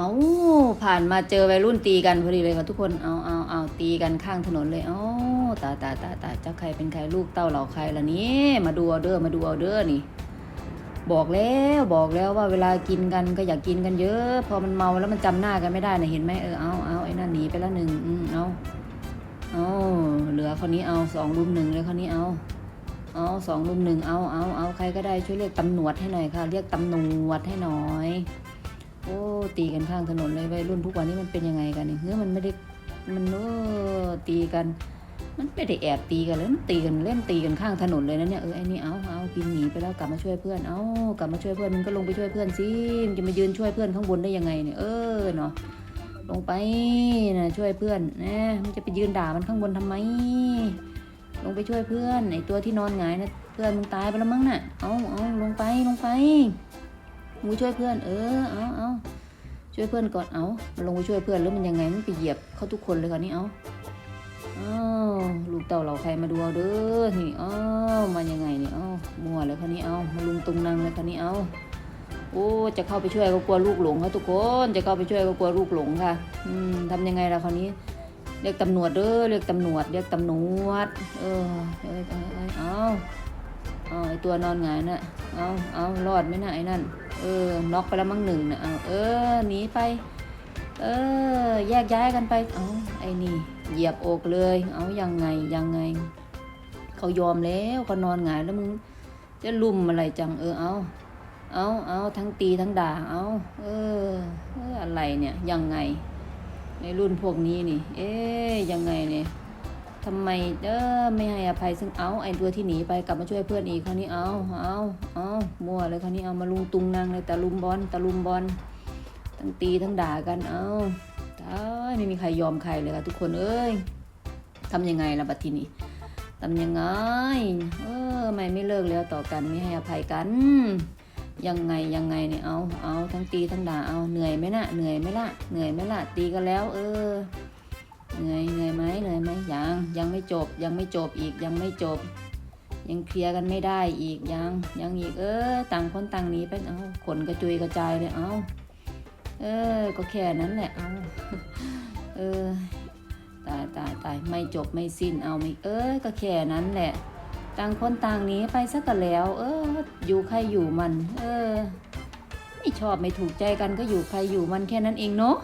เอาผ่านมาเจอวัยรุ่นตีกันพอดีเลยค่ะทุกคน เอาเอาเอาตีกันข้างถนนเลยเอาตาตาตาตาเจ้าใครเป็นใครลูกเต้าเหล่าใครล่ะนี่ มาดูเอาเด้อ มาดูเอาเด้อนี่ บอกแล้วบอกแล้วว่าเวลากินกันก็อยากกินกันเยอะ พอมันเมาแล้วมันจำหน้ากันไม่ได้นะเห็นไหมเออ เอาเอาไอ้นั่นหนีไปแล้วหนึ่งอืมเอาเอาเหลือคนนี้เอาสองรุมหนึ่งเลยคนนี้เอาเอาสองรุมหนึ่งเอาเอาเอาใครก็ได้ช่วยเรียกตำรวจให้หน่อยค่ะ เรียกตำรวจให้หน่อย โอ้ตีกันข้างถนนเลยวัยรุ่นทุกวันนี้มันเป็นยังไงกันเนี่ยเฮ้ยมันไม่ได้มันเออตีกัน มันไม่ได้แอบตีกันเลยมันตีกันเล่นตีกันข้างถนนเลยนะเนี่ยเออไอ้นี่เอาเอากินหนีไปแล้วกลับมาช่วยเพื่อนเอากลับมาช่วยเพื่อนมึงก็ลงไปช่วยเพื่อนสิมจะมายืนช่วยเพื่อนข้างบนได้ยังไงเนี่ยเออเนาะลงไปนะช่วยเพื่อนนะมึงจะไปยืนด่ามันข้างบนทำไม ลงไปช่วยเพื่อนไอตัวที่นอนหงายนะเพื่อนมึงตายไปแล้วมั้งน่ะเอาเอาลงไปลงไป มึงช่วยเพื่อน เออเอาเอาช่วยเพื่อนก่อนเอามันลงไปช่วยเพื่อนแล้วมันยังไงมันไปเหยียบเขาทุกคนเลยค่ะนี่เอาอ้าวลูกเต่าเราใครมาดูเอาเด้อนี่อ้าวมายังไงนี่เอามัวเลยค่ะนี่เอามาลุงตุงนังเลยค่ะนี่เอาโอ้จะเข้าไปช่วยก็กลัวลูกหลงค่ะทุกคนจะเข้าไปช่วยก็กลัวลูกหลงค่ะ อืมทำยังไงล่ะคราวนี้เรียกตำรวจเด้อเรียกตำรวจเรียกตำรวจเออเอ้ยเอ้ยเอ้ยเอา เอาไอตัวนอนหงายน่ะเอาเอารอดไหมน่ะไอ้นั่น เออน็อกไปแล้วมั้งหนึ่งน่ะเอาเออหนีไป เออ แยกย้ายกันไป เอาไอ้นี่ เหยียบอกเลย เอายังไงยังไง เขายอมแล้วเขานอนหงายแล้วมึงจะลุมอะไรจัง เออเอาเอาเอาทั้งตีทั้งด่า เอาเออเอออะไรเนี่ยยังไง ในรุ่นพวกนี้นี่ เอ๊ยยังไงเนี่ย ทำไมเด้อไม่ให้อภัยซึ่งเอาไอ้ตัวที่หนีไปกลับมาช่วยเพื่อนอีกคราวนี้เอาเอาเอามั่วเลยคราวนี้เอามาลุงตุงนางเลยตะลุมบอลตะลุมบอลทั้งตีทั้งด่ากันเอาตายไม่มีใครยอมใครเลยค่ะทุกคนเอ้ยทำยังไงล่ะบัดทีนี้ทำยังไง เออไม่ไม่เลิกแล้วต่อกันไม่ให้อภัยกัน ยังไงยังไงเนี่ยเอาเอาทั้งตีทั้งด่าเอาเหนื่อยไหมนะเหนื่อยไหมล่ะเหนื่อยไหมล่ะตีกันแล้ว เออ เหนื่อยเหนื่อยไหมเหนื่อยไหมยังยังไม่จบยังไม่จบอีกยังไม่จบ ยังเคลียร์กันไม่ได้อีกยังยังอีกเออต่างคนต่างหนีไปเอาขนกระจุยกระจายเลยเอาเออ ก็แค่นั้นแหละเอาเออตายตายตายไม่จบไม่สิ้นเอาไม่เออก็แค่นั้นแหละ ต่างคนต่างหนีไปสักกันแล้ว เออ อยู่ใครอยู่มัน เออไม่ชอบไม่ถูกใจกันก็อยู่ใครอยู่มันแค่นั้นเองเนาะ